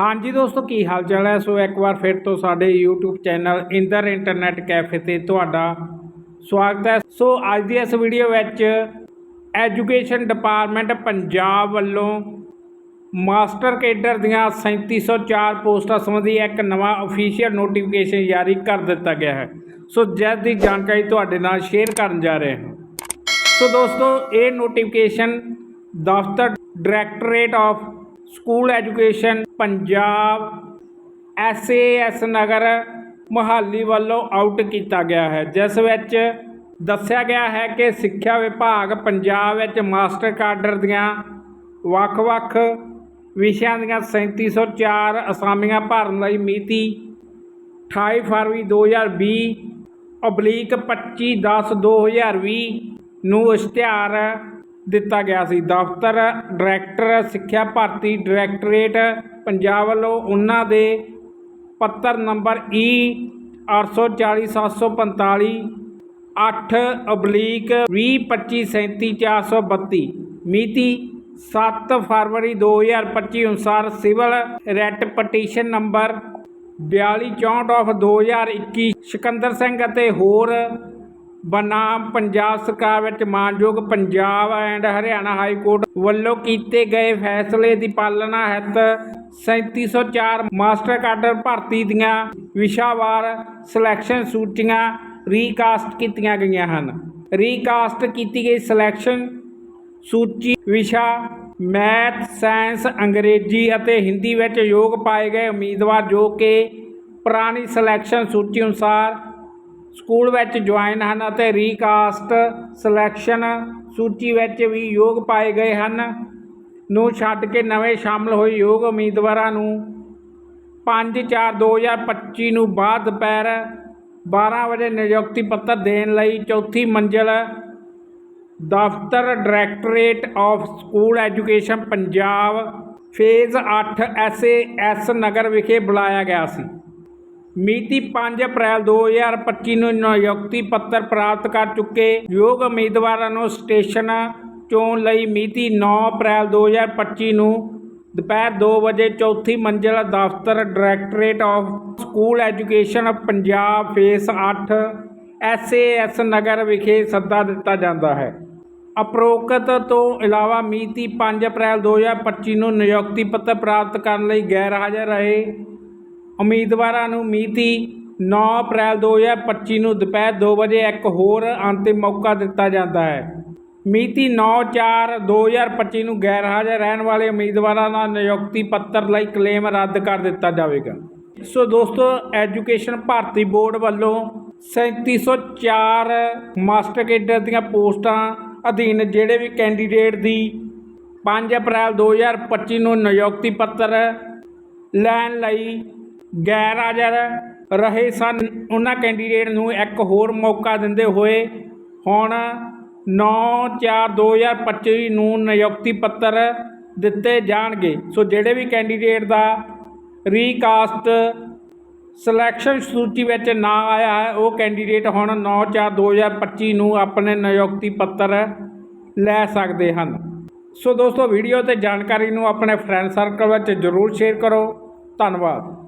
ਹਾਂਜੀ ਦੋਸਤੋ, ਕੀ ਹਾਲ ਚਾਲ ਹੈ? ਸੋ ਇੱਕ ਵਾਰ ਫਿਰ ਤੋਂ ਸਾਡੇ YouTube channel Inder internet cafe ਤੇ ਤੁਹਾਡਾ ਸਵਾਗਤ ਹੈ। ਸੋ ਅੱਜ ਦੀ ਇਸ ਵੀਡੀਓ ਵਿੱਚ ਐਜੂਕੇਸ਼ਨ ਡਿਪਾਰਟਮੈਂਟ ਪੰਜਾਬ ਵੱਲੋਂ ਮਾਸਟਰ ਕੇਡਰ ਦੀਆਂ 3704 ਪੋਸਟਾਂ ਸੰਬੰਧੀ ਇੱਕ ਨਵਾਂ ਅਫੀਸ਼ੀਅਲ ਨੋਟੀਫਿਕੇਸ਼ਨ ਜਾਰੀ ਕਰ ਦਿੱਤਾ ਗਿਆ ਹੈ। ਸੋ ਜਿਸ ਦੀ ਜਾਣਕਾਰੀ ਤੁਹਾਡੇ ਨਾਲ ਸ਼ੇਅਰ ਕਰਨ ਜਾ ਰਹੇ ਹਾਂ। ਸੋ ਦੋਸਤੋ, ਇਹ ਨੋਟੀਫਿਕੇਸ਼ਨ ਦਫ਼ਤਰ directorate of school education, Punjab SAS Nagar Mohali ਵੱਲੋਂ ਆਊਟ ਕੀਤਾ ਗਿਆ ਹੈ, ਜਿਸ ਵਿੱਚ ਦੱਸਿਆ ਗਿਆ ਹੈ ਕਿ ਸਿੱਖਿਆ ਵਿਭਾਗ ਪੰਜਾਬ ਵਿੱਚ ਮਾਸਟਰ ਕਾਡਰ ਦੀਆਂ ਵੱਖ-ਵੱਖ ਵਿਸ਼ਿਆਂ ਦੀਆਂ 3704 ਅਸਾਮੀਆਂ ਭਰਨ ਲਈ ਮਿਤੀ 28 ਫਰਵਰੀ 2020 ਅਬਲੀਕ 25 10 2020 ਨੂੰ ਇਸ਼ਤਿਹਾਰ ਦਿੱਤਾ ਗਿਆ ਸੀ। ਦਫ਼ਤਰ ਡਾਇਰੈਕਟਰ, ਸਿੱਖਿਆ ਭਰਤੀ ਡਾਇਰੈਕਟੋਰੇਟ ਪੰਜਾਬ ਵੱਲੋਂ ਉਹਨਾਂ ਦੇ ਪੱਤਰ ਨੰਬਰ ਈ 840745 8 ਅਬਲੀਕ 202537432 ਮਿਤੀ 7 ਫਰਵਰੀ 2025 ਅਨੁਸਾਰ civil writ petition number 4264 of 2021 Sikandar Singh ਅਤੇ ਹੋਰ ਬਨਾਮ ਪੰਜਾਬ ਸਰਕਾਰ ਵਿੱਚ ਮਾਨਯੋਗ Punjab and Haryana high court ਵੱਲੋਂ ਕੀਤੇ ਗਏ ਫੈਸਲੇ ਦੀ ਪਾਲਣਾ ਹਿੱਤ 3704 ਮਾਸਟਰ ਕਾਡਰ ਭਰਤੀ ਦੀਆਂ ਵਿਸ਼ਾਵਾਰ ਸਿਲੈਕਸ਼ਨ ਸੂਚੀਆਂ ਰੀਕਾਸਟ ਕੀਤੀਆਂ ਗਈਆਂ ਹਨ। ਰੀਕਾਸਟ ਕੀਤੀ ਗਈ ਸਿਲੈਕਸ਼ਨ ਸੂਚੀ ਵਿਸ਼ਾ, ਮੈਥ, ਸਾਇੰਸ, ਅੰਗਰੇਜ਼ੀ ਅਤੇ ਹਿੰਦੀ ਵਿੱਚ ਯੋਗ ਪਾਏ ਗਏ ਉਮੀਦਵਾਰ ਜੋ ਕਿ ਪੁਰਾਣੀ ਸਿਲੈਕਸ਼ਨ ਸੂਚੀ ਅਨੁਸਾਰ ਸਕੂਲ ਵਿੱਚ ਜੁਆਇਨ ਹਨ ਅਤੇ ਰੀਕਾਸਟ ਸਿਲੈਕਸ਼ਨ ਸੂਚੀ ਵਿੱਚ ਵੀ ਯੋਗ ਪਾਏ ਗਏ ਹਨ। ਨੂੰ ਛੱਡ ਕੇ ਨਵੇਂ ਸ਼ਾਮਲ ਹੋਏ ਯੋਗ ਉਮੀਦਵਾਰਾਂ ਨੂੰ 5/4/2025 ਨੂੰ ਬਾਅਦ ਦੁਪਹਿਰ 12 ਵਜੇ ਨਿਯੁਕਤੀ ਪੱਤਰ ਦੇਣ ਲਈ ਚੌਥੀ ਮੰਜ਼ਲ ਦਫ਼ਤਰ directorate of school education Punjab phase 8 SAS Nagar ਵਿਖੇ ਬੁਲਾਇਆ ਗਿਆ ਸੀ। ਮਿਤੀ 5 ਅਪ੍ਰੈਲ 2025 ਨੂੰ ਨਿਯੁਕਤੀ ਪੱਤਰ ਪ੍ਰਾਪਤ ਕਰ ਚੁੱਕੇ। ਯੋਗ ਉਮੀਦਵਾਰਾਂ ਨੂੰ ਸਟੇਸ਼ਨ ਚੋਣ ਲਈ ਮਿਤੀ 9 ਅਪ੍ਰੈਲ 2025 ਨੂੰ ਦੁਪਹਿਰ 2 ਵਜੇ ਚੌਥੀ ਮੰਜ਼ਿਲ ਦਫ਼ਤਰ directorate of school education Punjab phase 8 SAS Nagar ਵਿਖੇ ਸੱਦਾ ਦਿੱਤਾ ਜਾਂਦਾ ਹੈ। ਅਪਰੋਕਤ ਤੋਂ ਇਲਾਵਾ ਮਿਤੀ 5 ਅਪ੍ਰੈਲ 2025 ਨੂੰ ਨਿਯੁਕਤੀ ਪੱਤਰ ਪ੍ਰਾਪਤ ਕਰਨ ਲਈ ਗੈਰ ਹਾਜ਼ਰ ਰਹੇ ਉਮੀਦਵਾਰਾਂ ਨੂੰ ਮਿਤੀ 9 ਅਪ੍ਰੈਲ 2025 ਨੂੰ ਦੁਪਹਿਰ 2 ਵਜੇ ਇੱਕ ਹੋਰ ਅੰਤਿਮ ਮੌਕਾ ਦਿੱਤਾ ਜਾਂਦਾ ਹੈ। ਮਿਤੀ 9/4/2025 ਨੂੰ ਗੈਰ ਹਾਜ਼ਰ ਰਹਿਣ ਵਾਲੇ ਉਮੀਦਵਾਰਾਂ ਦਾ ਨਿਯੁਕਤੀ ਪੱਤਰ ਲਈ ਕਲੇਮ ਰੱਦ ਕਰ ਦਿੱਤਾ ਜਾਵੇਗਾ। ਸੋ ਦੋਸਤੋ ਐਜੂਕੇਸ਼ਨ ਭਾਰਤੀ ਬੋਰਡ ਵੱਲੋਂ 3704 ਮਾਸਟਰ ਕੇਡਰ ਦੀਆਂ ਪੋਸਟਾਂ ਅਧੀਨ ਜਿਹੜੇ ਵੀ ਕੈਂਡੀਡੇਟ ਦੀ 5 ਅਪ੍ਰੈਲ 2025 ਨੂੰ ਨਿਯੁਕਤੀ ਪੱਤਰ ਲੈਣ ਲਈ ਗੈਰ ਹਾਜ਼ਰ ਰਹੇ ਸਨ। ਉਹਨਾਂ ਕੈਂਡੀਡੇਟ ਨੂੰ ਇੱਕ ਹੋਰ ਮੌਕਾ ਦਿੰਦੇ ਹੋਏ ਹੁਣ 9/4/2025 ਨੂੰ ਨਿਯੁਕਤੀ ਪੱਤਰ ਦਿੱਤੇ ਜਾਣਗੇ। ਸੋ ਜਿਹੜੇ ਵੀ ਕੈਂਡੀਡੇਟ ਦਾ ਰੀਕਾਸਟ ਸਿਲੈਕਸ਼ਨ ਸੂਚੀ ਵਿੱਚ ਨਾ ਆਇਆ ਹੈ, ਉਹ ਕੈਂਡੀਡੇਟ ਹੁਣ 9/4/2025 ਨੂੰ ਆਪਣੇ ਨਿਯੁਕਤੀ ਪੱਤਰ ਲੈ ਸਕਦੇ ਹਨ। ਸੋ ਦੋਸਤੋ ਵੀਡੀਓ ਤੇ ਜਾਣਕਾਰੀ ਨੂੰ ਆਪਣੇ ਫਰੈਂਡ ਸਰਕਲ ਵਿੱਚ ਜ਼ਰੂਰ ਸ਼ੇਅਰ ਕਰੋ। ਧੰਨਵਾਦ।